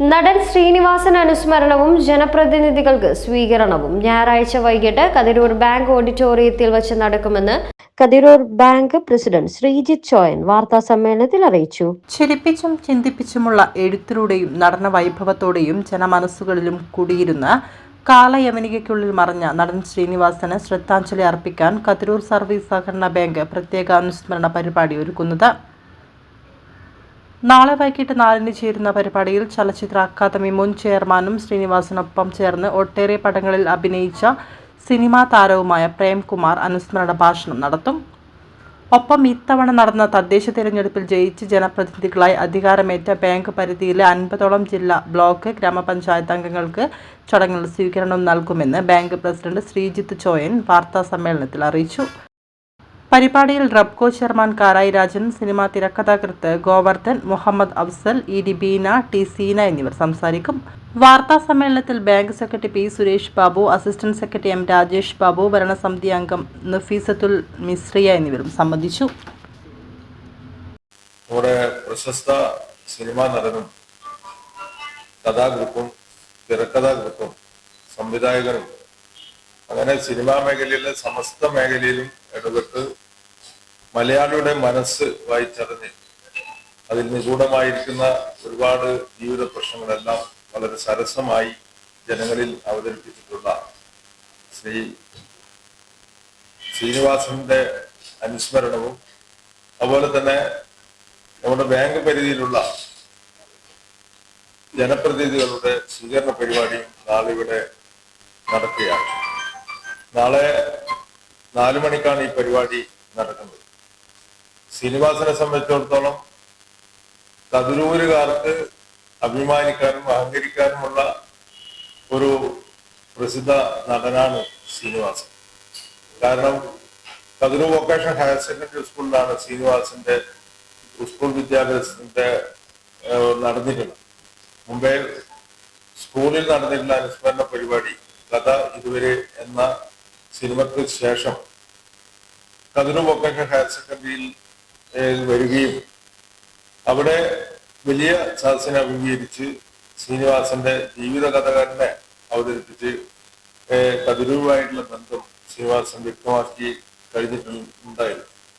നടൻ ശ്രീനിവാസൻ അനുസ്മരണവും ജനപ്രതിനിധികൾക്ക് സ്വീകരണവും. ഞായറാഴ്ച വൈകിട്ട് കതിരൂർ ബാങ്ക് ഓഡിറ്റോറിയത്തിൽ വച്ച് നടക്കുമെന്ന് കതിരൂർ ബാങ്ക് പ്രസിഡന്റ് ശ്രീജിത് ചോയൻ വാർത്താ സമ്മേളനത്തിൽ അറിയിച്ചു. ചിരിപ്പിച്ചും ചിന്തിപ്പിച്ചുമുള്ള എഴുത്തിലൂടെയും നടന വൈഭവത്തോടെയും ജനമനസ്സുകളിലും കുടിയിരുന്ന കാലയവനികയ്ക്കുള്ളിൽ മറഞ്ഞ നടൻ ശ്രീനിവാസന് ശ്രദ്ധാഞ്ജലി അർപ്പിക്കാൻ കതിരൂർ സർവീസ് സഹകരണ ബാങ്ക് പ്രത്യേക അനുസ്മരണ പരിപാടി ഒരുക്കുന്നത് നാളെ വൈകിട്ട് നാലിന് ചേരുന്ന പരിപാടിയിൽ ചലച്ചിത്ര അക്കാദമി മുൻ ചെയർമാനും ശ്രീനിവാസനൊപ്പം ചേർന്ന് ഒട്ടേറെ പടങ്ങളിൽ അഭിനയിച്ച സിനിമാ താരവുമായ പ്രേംകുമാർ അനുസ്മരണ ഭാഷണം നടത്തും. ഒപ്പം ഇത്തവണ നടന്ന തദ്ദേശ തിരഞ്ഞെടുപ്പിൽ ജയിച്ച് ജനപ്രതിനിധികളായി അധികാരമേറ്റ ബാങ്ക് പരിധിയിലെ അൻപതോളം ജില്ലാ ബ്ലോക്ക് ഗ്രാമപഞ്ചായത്ത് അംഗങ്ങൾക്ക് ചടങ്ങിൽ സ്വീകരണം നൽകുമെന്ന് ബാങ്ക് പ്രസിഡന്റ് ശ്രീജിത്ത് ചോയൻ വാർത്താ സമ്മേളനത്തിൽ അറിയിച്ചു. പരിപാടിയിൽ റബ്കോ ചെയർമാൻ കാരായി രാജൻ സിനിമാ തിരക്കഥാകൃത്ത് Govardhan Muhammad Afsal E D Beena T Seena എന്നിവർ സംസാരിക്കും. വാർത്താ സമ്മേളനത്തിൽ bank secretary P Suresh Babu assistant secretary M Rajesh Babu ഭരണസമിതി അംഗം നഫീസത്തുൽ മിശ്രിയ എന്നിവരും സംബന്ധിച്ചു. നമ്മുടെ പ്രശസ്ത സിനിമാ നടനും കഥാകൃത്തും തിരക്കഥാകൃത്തും സംവിധായകനും അങ്ങനെ സിനിമാ മേഖലയിലെ സമസ്ത മേഖലയിലും ഇടപെട്ട് മലയാളിയുടെ മനസ്സ് വായിച്ചറിഞ്ഞ് അതിൽ നിഗൂഢമായിരിക്കുന്ന ഒരുപാട് ജീവിത പ്രശ്നങ്ങളെല്ലാം വളരെ സരസമായി ജനങ്ങളിൽ അവതരിപ്പിച്ചിട്ടുള്ള ശ്രീ ശ്രീനിവാസന്റെ അനുസ്മരണവും അതുപോലെ തന്നെ നമ്മുടെ ബാങ്ക് പരിധിയിലുള്ള ജനപ്രതിനിധികളുടെ സ്വീകരണ പരിപാടിയും നാളെ ഇവിടെ നടക്കുകയാണ്. നാളെ നാലു മണിക്കാണ് ഈ പരിപാടി നടക്കുന്നത്. ശ്രീനിവാസനെ സംബന്ധിച്ചിടത്തോളം കതിരൂരുകാർക്ക് അഭിമാനിക്കാനും അഹങ്കരിക്കാനുമുള്ള ഒരു പ്രസിദ്ധ നടനാണ് ശ്രീനിവാസൻ. കാരണം കതിരൂർ വൊക്കേഷണൽ ഹയർ സെക്കൻഡറി സ്കൂളിലാണ് ശ്രീനിവാസന്റെ സ്കൂൾ വിദ്യാഭ്യാസത്തിന്റെ നടന്നിട്ടുള്ളത് മുംബൈ സ്കൂളിൽ നടന്നിട്ടുള്ള അനുസ്മരണ പരിപാടി കഥ ഇതുവരെ എന്ന സിനിമയ്ക്ക് ശേഷം കതിരൂർ വൊക്കേഷണൽ ഹയർ സെക്കൻഡറിയിൽ വരികയും അവിടെ വലിയ സദസ്സിനെ അഭിമുഖീകരിച്ച് ശ്രീനിവാസന്റെ ജീവിത കഥകാരനെ അവതരിപ്പിച്ച് കതിരുവായിട്ടുള്ള ബന്ധം ശ്രീനിവാസൻ വ്യക്തമാക്കി കഴിഞ്ഞിട്ടുണ്ടായിരുന്നു.